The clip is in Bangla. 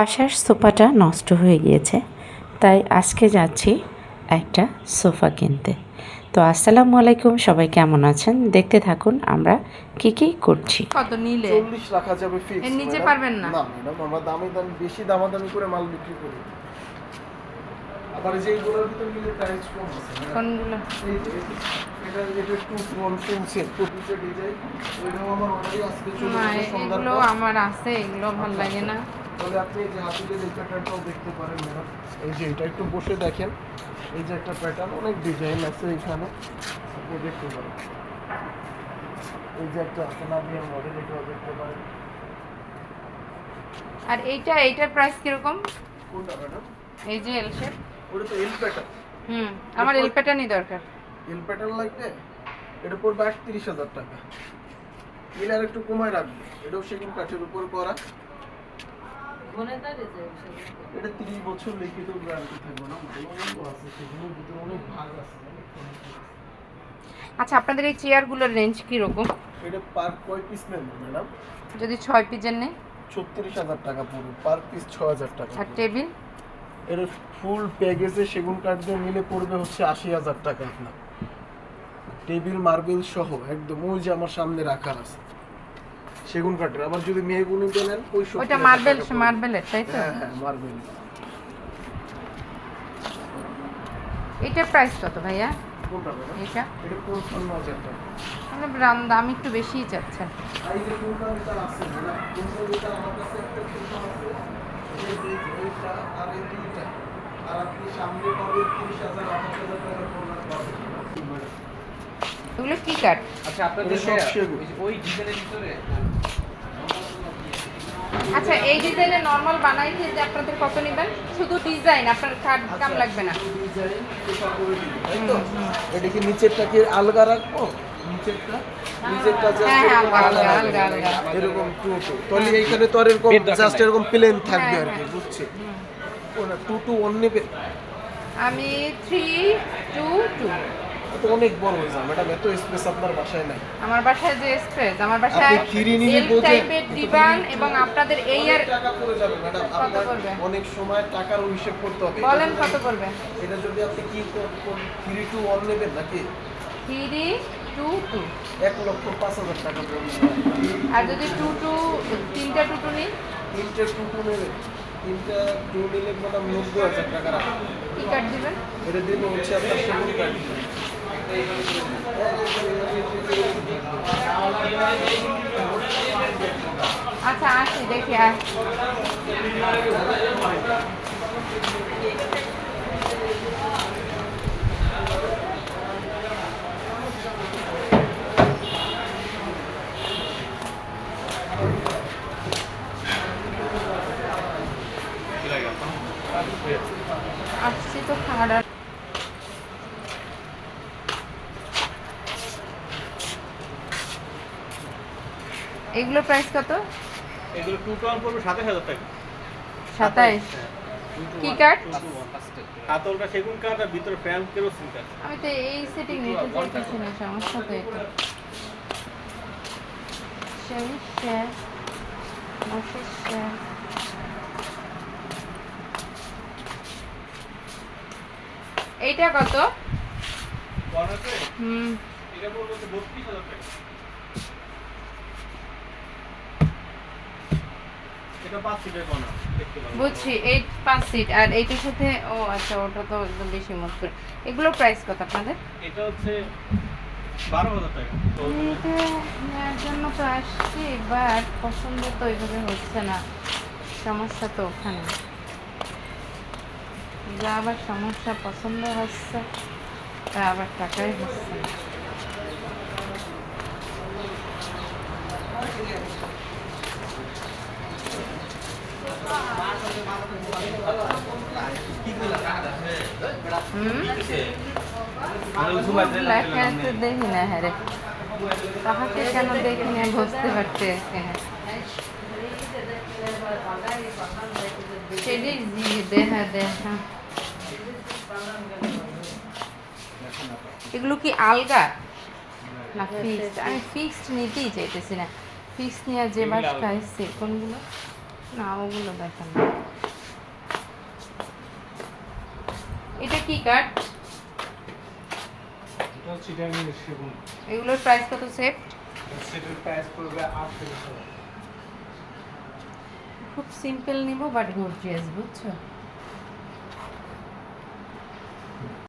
বাসার সোফাটা নষ্ট হয়ে গিয়েছে তাই আজকে যাচ্ছি একটা সোফা কিনতে। তো আসসালামু আলাইকুম সবাই কেমন আছেন? দেখতে থাকুন আমরা কি কি করছি। কত নিলে? চল্লিশ রাখা যাবে ফিক্স এর নিচে পারবেন না? না ম্যাডাম আমরা দামি দামি বেশি দামাদামি করে মাল বিক্রি করি। আবার যে এইগুলোর ভিতর নিলে প্রাইস কম আছে। কোনগুলো? এই যে এটা এটা টু ওয়ান পেন্সিল প্রতিটা ডিজাইন ওইটাও আমার অলরেডি আজকে চলে না যাবে এগুলো। আমার আছে এগুলো ভালো লাগে না। তাহলে আপনি এই যে হাতিদের এই প্যাটার্নটাও দেখতে পারেন ম্যাডাম এই যে এটা একটু বসে দেখেন এই যে একটা প্যাটার্ন অনেক ডিজাইন আছে এখানে আপনি দেখতে পারেন। এই যে একটা আছে নামিয়ার মডেল এটাও দেখতে পারেন। আর এইটা এইটার প্রাইস কীরকম? কোনটা ম্যাডাম? এই যে এল শেপ ওটা তো এল প্যাটার্ন হুম আমার এল প্যাটার্নই দরকার। এল প্যাটার্ন লাগবে? এটা পড়বে আটত্রিশ হাজার টাকা। এলে আর একটু কমায় রাখবে। এটাও সেগুন কাঠের উপর করা। এটা তিরিশ বছর লিখিত গ্যারান্টি থাকবে না আছে সেগুলোর ভিতরে অনেক ভাগ আছে আচ্ছা আপনাদের এই চেয়ারগুলোর রেঞ্জ কীরকম? এটা পার কয় পিস নেন ম্যাডাম? যদি ছয় পিজের নেই? ছত্রিশ হাজার টাকা পড়বে পার পিস ছ হাজার টাকা আর টেবিল? এর ফুল প্যাকেজে সেগুন কাঠ দিয়ে মিলে পড়বে হচ্ছে আশি হাজার টাকা আপনার। টেবিল মার্বেল সহ একদম ওই যে আমার সামনে রাখা আছে। সেগুন কাঠের। আবার যদি নেন পঁয়ষট্টি ওইটা মার্বেল মার্বেলের তাই তো? হ্যাঁ মার্বেল এটার প্রাইস কত ভাইয়া? কোনটা এটা এটা মানে দাম দাম একটু বেশিই চাচ্ছেন। আর এই যে কোনটা মিটার আছে ম্যাডাম কোনটা মিটার আমার কাছে একটা কোনটা আছে এইটা আর এই দুইটা। আর আপনি সামনে পাবেন তিরিশ হাজার টাকা পড়বে পাবেন। এগুলো কি কাঠ? আচ্ছা আপনাদের। ওই ডিজাইনের ভিতরে আচ্ছা এই ডিজাইনে নর্মাল বানাইতে যে আপনাদের কত নেবেন? শুধু ডিজাইন আপনার কাঠ কাম লাগবে না? ডিজাইন এটা কি নিচেরটা কি আলগা রাখব? নিচেরটা? নিচেরটা just হ্যাঁ, হ্যাঁ, এরকম আলগা, আলগা আলগা, রাখব। আলগা। এরকম টু টু তাহলে এইখানে তো এরকম জাস্ট এরকম প্লেন থাকবে হ্যাঁ, আর কি হ্যাঁ। বুঝছে? টু টু আমি থ্রি টু টু তো অনেক বড় হয়ে যাবে ম্যাডাম এত স্পেস আপনার বাসায় নাই। আমার বাসায় যে স্পেস আমার বাসায় খিরি নিলে টাইপের ডিভান এবং আপনাদের এই আর টাকা পড়ে যাবে ম্যাডাম। আপনার অনেক সময় টাকার হিসেব করতে হবে। বলেন কত করবে এটা যদি আপনি কি থ্রি টু ওয়ান নেবেন নাকি? থ্রি টু টু এক লক্ষ পাঁচ হাজার টাকা পড়বে। আর যদি টু টু তিনটা টু টু নিই? তিনটে টু টু নেবেন। তিনটা টু নিলে ম্যাডাম নব্বই হাজার টাকা রাখবেন। কি কাঠ দিবেন? এটা দিন হচ্ছে আপনার সেগুন কাঠ আচ্ছা আসি দেখি আর আসছি তো খাওয়ার এগুলো প্রাইস কত? এগুলো টু টোয়ান পড়বে সাতাশ হাজার টাকা। সাতাইশ কি কাঠ হাতলটা সেগুন কাঠ আর ভিতরে ফ্যান কেরোসিন কাঠ আমি তো এই সেটিং নিতে চাইতেছি না সমস্যা তো এটা। সমস্যা সমস্যা এইটা কত? হুম। এটা বত্রিশ হাজার টাকা এটা পাঁচ সিটের বনা দেখতে পাবেন বুঝছি এই পাঁচ সিট আর এইটার সাথে ও আচ্ছা ওটা তো একদম বেশি মত করে এগুলোর প্রাইস কত আপনাদের? এটা হচ্ছে বারো হাজার টাকা। এটা নেওয়ার জন্য তো আসছি বাট পছন্দ তো ওইভাবে হচ্ছে না। সমস্যা তো ওখানে। যা আবার সমস্যা পছন্দ হচ্ছে তা আবার টাকাই হচ্ছে না হুম লেখা তো দেখি না হ্যাঁ রে তাহাকে কেন দেখি না বুঝতে পারতে সেটি দেখা দেখা এগুলো কি আলগা? না ফিক্সড আমি ফিক্সড নিতেই চাইতেছি না। ফিক্সড নিয়ে যে বাস খাইছি কোনগুলো? না ওগুলো দেখেন না এটা কি কাট এটা চিটাঙ্গের সেগুন এগুলোর প্রাইস কত সেট সেটের প্রাইস পড়বে খুব সিম্পল নিব বাট গর্জিয়াস বুঝছ?